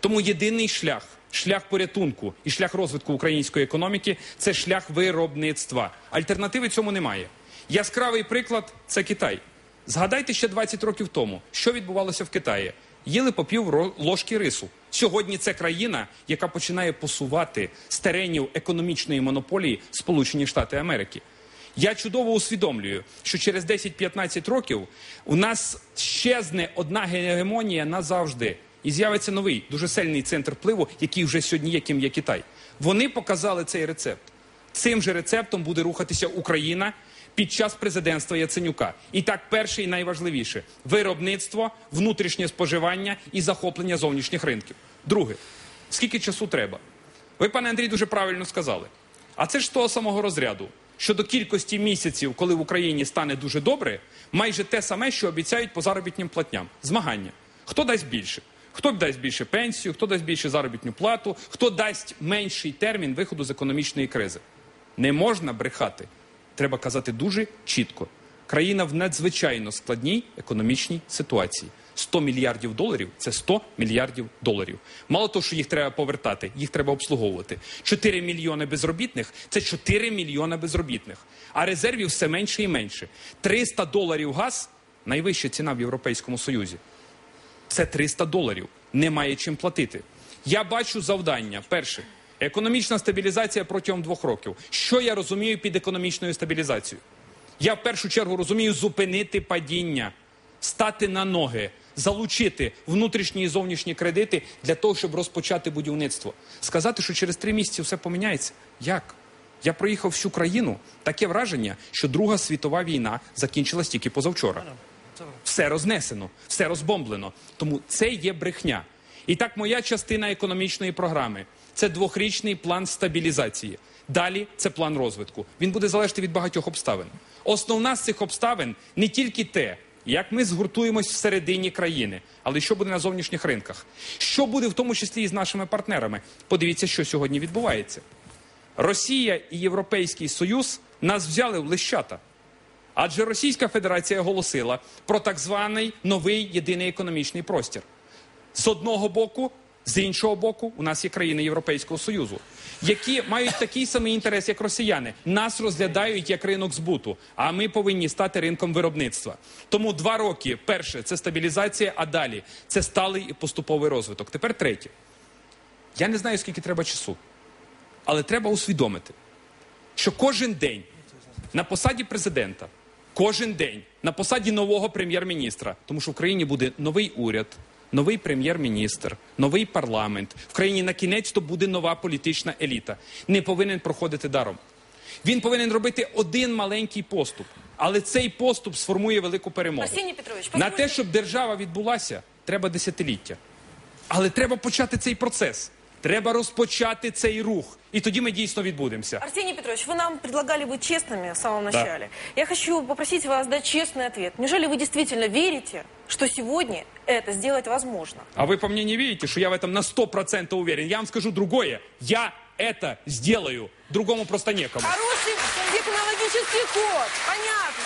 Тому єдиний шлях, шлях порятунку і шлях розвитку української економіки це шлях виробництва. Альтернативи цьому немає. Яскравий приклад це Китай. Згадайте ще 20 років тому, що відбувалося в Китаї. Їли по ложки рису. Сьогодні це країна, яка починає посувати з економічної монополії Сполучені Штати Америки. Я чудово усвідомлюю, що через 10-15 років у нас щезне одна гегемонія назавжди. І з'явиться новий дуже сильний центр впливу, який вже сьогодні є, ким є Китай. Вони показали цей рецепт. Цим же рецептом буде рухатися Україна під час президентства Яценюка. І так, перше і найважливіше виробництво, внутрішнє споживання і захоплення зовнішніх ринків. Друге, скільки часу треба? Ви, пане Андрій, дуже правильно сказали. А це ж того самого розряду. Щодо кількості місяців, коли в Україні стане дуже добре, майже те саме, що обіцяють по заробітним платням. Змагання. Хто дасть більше? Хто дасть більше пенсію, хто дасть більше заробітну плату, хто дасть менший термін виходу з економічної кризи. Не можна брехати. Треба казати дуже чітко. Країна в надзвичайно складній економічній ситуації. 100 мільярдів доларів це 100 мільярдів доларів. Мало того, що їх треба повертати, їх треба обслуговувати. 4 мільйони безробітних це 4 мільйони безробітних. А резервів все менше і менше. 300 доларів газ найвища ціна в Європейському Союзі. Це 300 доларів. Немає чим платити. Я бачу завдання. Перше, економічна стабілізація протягом двох років. Що я розумію під економічною стабілізацією? Я в першу чергу розумію зупинити падіння, стати на ноги, залучити внутрішні і зовнішні кредити для того, щоб розпочати будівництво. Сказати, що через три місяці все поміняється. Як? Я проїхав всю країну. Таке враження, що Друга світова війна закінчилась тільки позавчора. Все рознесено, все розбомблено. Тому це є брехня. І так, моя частина економічної програми це двохрічний план стабілізації. Далі це план розвитку. Він буде залежати від багатьох обставин. Основна з цих обставин не тільки те, як ми згуртуємось всередині країни, але що буде на зовнішніх ринках, що буде в тому числі і з нашими партнерами. Подивіться, що сьогодні відбувається. Росія і Європейський Союз нас взяли в лищата. Адже Російська Федерація оголосила про так званий новий єдиний економічний простір. З одного боку, з іншого боку, у нас є країни Європейського Союзу, які мають такий самий інтерес, як росіяни. Нас розглядають як ринок збуту, а ми повинні стати ринком виробництва. Тому два роки перше це стабілізація, а далі це сталий і поступовий розвиток. Тепер третє. Я не знаю, скільки треба часу, але треба усвідомити, що кожен день на посаді президента, кожен день на посаді нового прем'єр-міністра, тому що в країні буде новий уряд, новий прем'єр-міністр, новий парламент. В країні на кінець то буде нова політична еліта. Не повинен проходити даром. Він повинен робити один маленький поступ, але цей поступ сформує велику перемогу. Петрович, на те, щоб держава відбулася, треба десятиліття. Але треба почати цей процес. Треба розпочати цей рух. І тоді ми дійсно відбудемося. Арсений Петрович, вы нам предлагали быть честными в самом начале. Я хочу попросить вас дать честный ответ. Неужели вы действительно верите, что сегодня это сделать возможно? А вы по мне не видите, что я в этом на 100% уверен? Я вам скажу другое. Я это сделаю. Другому просто некому. Хороший технологический ход. Понятно.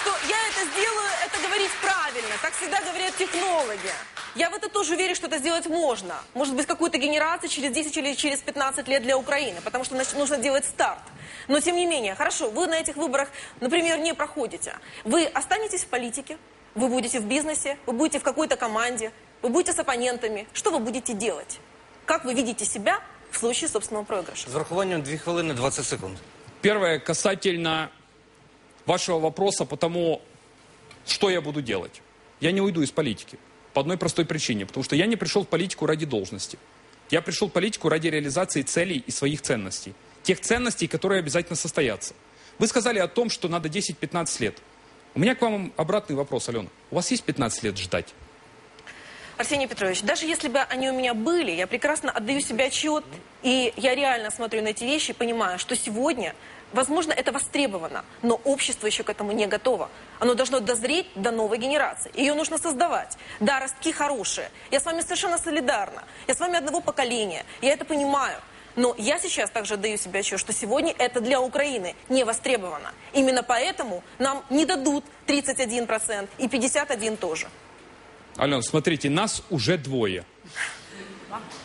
Что я это сделаю, это говорить правильно. Так всегда говорят технологи. Я в это тоже верю, что это сделать можно. Может быть, какую-то генерацию через 10 или через 15 лет для Украины, потому что нужно делать старт. Но тем не менее, хорошо, вы на этих выборах, например, не проходите. Вы останетесь в политике, вы будете в бизнесе, вы будете в какой-то команде, вы будете с оппонентами. Что вы будете делать? Как вы видите себя в случае собственного проигрыша? З врахуванням 2 хвилини 20 секунд. Первое, касательно вашего вопроса по тому, что я буду делать. Я не уйду из политики. По одной простой причине. Потому что я не пришел в политику ради должности. Я пришел в политику ради реализации целей и своих ценностей. Тех ценностей, которые обязательно состоятся. Вы сказали о том, что надо 10-15 лет. У меня к вам обратный вопрос, Алена. У вас есть 15 лет ждать? Арсений Петрович, даже если бы они у меня были, я прекрасно отдаю себе отчет, и я реально смотрю на эти вещи и понимаю, что сегодня, возможно, это востребовано, но общество еще к этому не готово. Оно должно дозреть до новой генерации. Ее нужно создавать. Да, ростки хорошие. Я с вами совершенно солидарна. Я с вами одного поколения. Я это понимаю. Но я сейчас также отдаю себе отчет, что сегодня это для Украины не востребовано. Именно поэтому нам не дадут 31% и 51% тоже. Алена, смотрите, нас уже двое.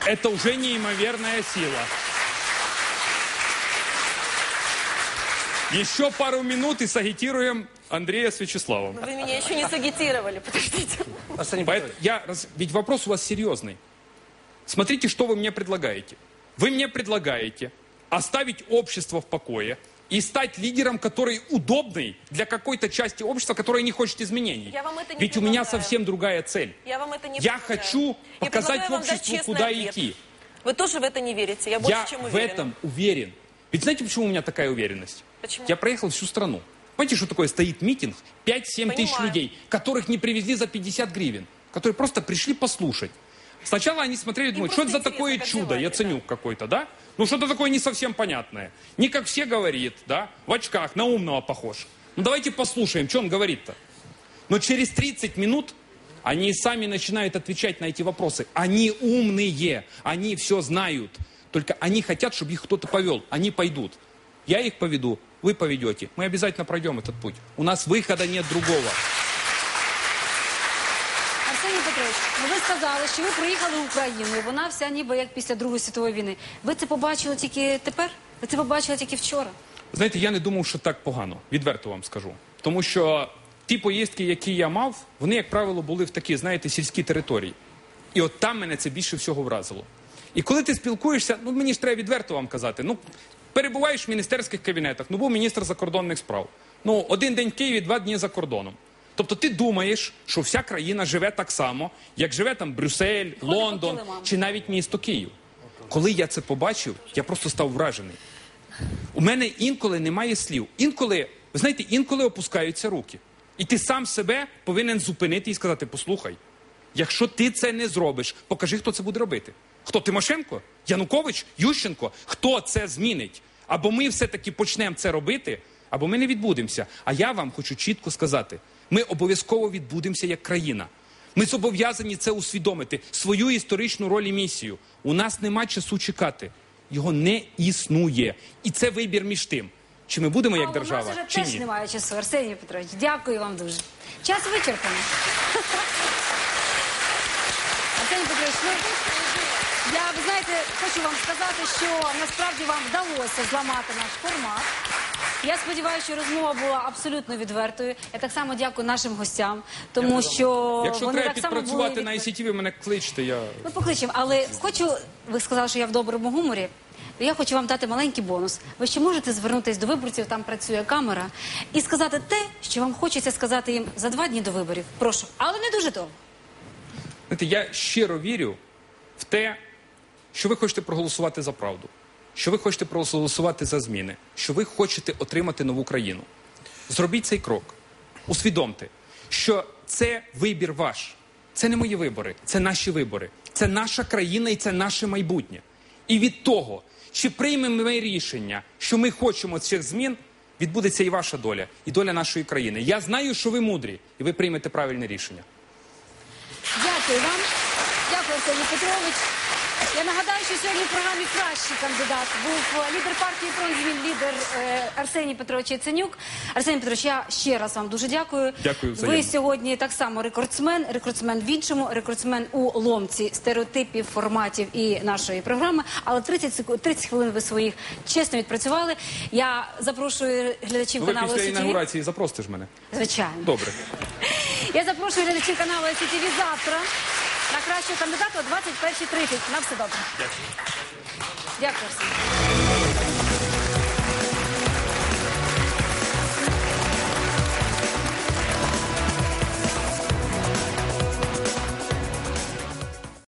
Это уже неимоверная сила. Еще пару минут и сагитируем Андрея с Вячеславом. Вы меня еще не сагитировали, подождите. Арсеній Поэт- Петрович, я раз- Ведь вопрос у вас серьезный. Смотрите, что вы мне предлагаете. Вы мне предлагаете оставить общество в покое и стать лидером, который удобный для какой-то части общества, которая не хочет изменений. Я вам это не Ведь у меня предлагаю. совсем другая цель. Я вам это не Я предлагаю. хочу Я показать предлагаю дать обществу, куда ответ. идти. Вы тоже в это не верите, я больше Я чем в уверена. этом уверен. Ведь знаете, почему у меня такая уверенность? Почему? Я проехал всю страну. Понимаете, что такое стоит митинг? 5-7 тысяч людей, которых не привезли за 50 гривен, которые просто пришли послушать. Сначала они смотрели, думают, что это за такое чудо, дела, Яценюк какой-то, да? Ну что-то такое не совсем понятное. Не как все говорит, да? В очках, на умного похож. Ну давайте послушаем, что он говорит-то. Но через 30 минут они сами начинают отвечать на эти вопросы. Они умные, они все знают. Только они хотят, чтобы их кто-то повел. Они пойдут. Я их поведу, вы поведете. Мы обязательно пройдем этот путь. У нас выхода нет другого. Ну ви сказали, що ви приїхали в Україну, і вона вся ніби як після Другої світової війни. Ви це побачили тільки тепер? Ви це побачили тільки вчора? Знаєте, я не думав, що так погано. Відверто вам скажу. Тому що ті поїздки, які я мав, вони, як правило, були в такі, знаєте, сільські території. І от там мене це більше всього вразило. І коли ти спілкуєшся, ну мені ж треба відверто вам казати. Ну, перебуваєш в міністерських кабінетах, ну був міністр закордонних справ. Ну, один день в Києві, два дні за кордоном. Тобто ти думаєш, що вся країна живе так само, як живе там Брюссель, Лондон чи навіть місто Київ. Коли я це побачив, я просто став вражений. У мене інколи немає слів. Інколи, ви знаєте, інколи опускаються руки. І ти сам себе повинен зупинити і сказати: послухай, якщо ти це не зробиш, покажи, хто це буде робити. Хто Тимошенко? Янукович? Ющенко? Хто це змінить? Або ми все-таки почнемо це робити, або ми не відбудемося. А я вам хочу чітко сказати: ми обов'язково відбудемося як країна. Ми зобов'язані це усвідомити, свою історичну роль і місію. У нас нема часу чекати. Його не існує. І це вибір між тим, чи ми будемо як а держава, у нас вже теж немає часу. Арсеній Петрович, дякую вам дуже. Час вичерпано. Арсеній Петрович, ну, я, ви знаєте, хочу вам сказати, що насправді вам вдалося зламати наш формат. Я сподіваюся, що розмова була абсолютно відвертою. Я так само дякую нашим гостям, тому що Якщо вони треба так само були підпрацювати на відверті. ICT, ви мене кличте. Я Ми покличемо, але хочу, ви сказали, що я в доброму гуморі. Я хочу вам дати маленький бонус. Ви ще можете звернутися до виборців, там працює камера, і сказати те, що вам хочеться сказати їм за два дні до виборів. Прошу, але не дуже довго. знаєте, я щиро вірю в те, що ви хочете проголосувати за правду, що ви хочете проголосувати за зміни, що ви хочете отримати нову країну. Зробіть цей крок. Усвідомте, що це вибір ваш. Це не мої вибори, це наші вибори. Це наша країна і це наше майбутнє. І від того, чи приймемо ми рішення, що ми хочемо цих змін, відбудеться і ваша доля, і доля нашої країни. Я знаю, що ви мудрі, і ви приймете правильне рішення. Дякую вам. Дякую, Арсеній Петрович. Я нагадаю, що сьогодні в програмі кращий кандидат був лідер партії «Фронт змін», лідер е, Арсеній Петрович Яценюк. Арсеній Петрович, я ще раз вам дуже дякую. Дякую, Ви сьогодні так само рекордсмен, рекордсмен в іншому, рекордсмен у ломці стереотипів, форматів і нашої програми. Але 30, секунд, 30 хвилин ви своїх чесно відпрацювали. Я запрошую глядачів Ну, ви каналу після інаугурації запросите ж мене. Звичайно. Добре. Я запрошую глядачів каналу СІТВ завтра на кращого кандидата о 21.30. На все добре. Дякую. Дякую всім.